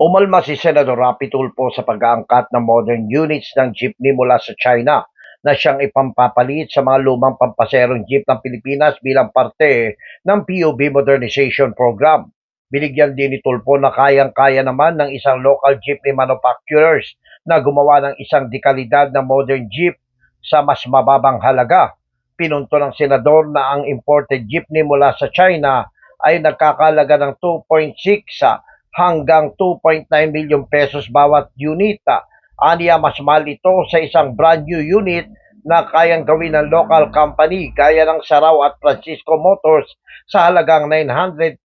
Umalma si Senador Rapi Tulfo sa pag-aangkat ng modern units ng jeepney mula sa China na siyang ipampapalit sa mga lumang pampaserong jeep ng Pilipinas bilang parte ng PUB Modernization Program. Binigyan din ni Tulfo na kayang-kaya naman ng isang local jeepney manufacturers na gumawa ng isang dekalidad na modern jeep sa mas mababang halaga. Pinunto ng senador na ang imported jeepney mula sa China ay nagkakalaga ng 2.6 hanggang 2.9 milyong pesos bawat unit. Aniya mas mahal ito sa isang brand new unit na kayang gawin ng local company gaya ng Saraw at Francisco Motors sa halagang 900,000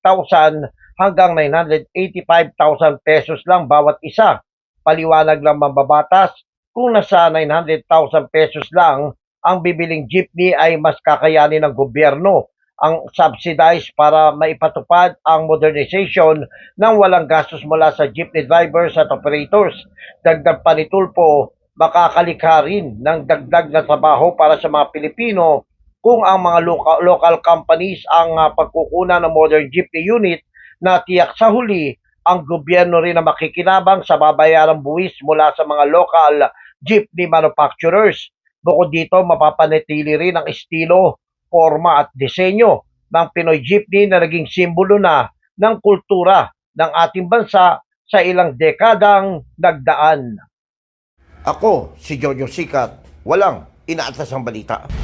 hanggang 985,000 pesos lang bawat isa. Paliwanag lang mambabatas, kung nasa 900,000 pesos lang ang bibiling jeepney ay mas kakayanin ng gobyerno ang subsidize para maipatupad ang modernization ng walang gastos mula sa jeepney drivers at operators. Dagdag pa ni Tulfo, makakalikha rin ng dagdag na trabaho para sa mga Pilipino kung ang mga local, local companies ang uh, pagkukunan ng modern jeepney unit na tiyak sa huli ang gobyerno rin na makikinabang sa babayarang buwis mula sa mga local jeepney manufacturers. Bukod dito, mapapanatili rin ang estilo forma at disenyo ng Pinoy jeepney na naging simbolo na ng kultura ng ating bansa sa ilang dekadang nagdaan. Ako, si Jojo Sikat, walang inaatas ang balita.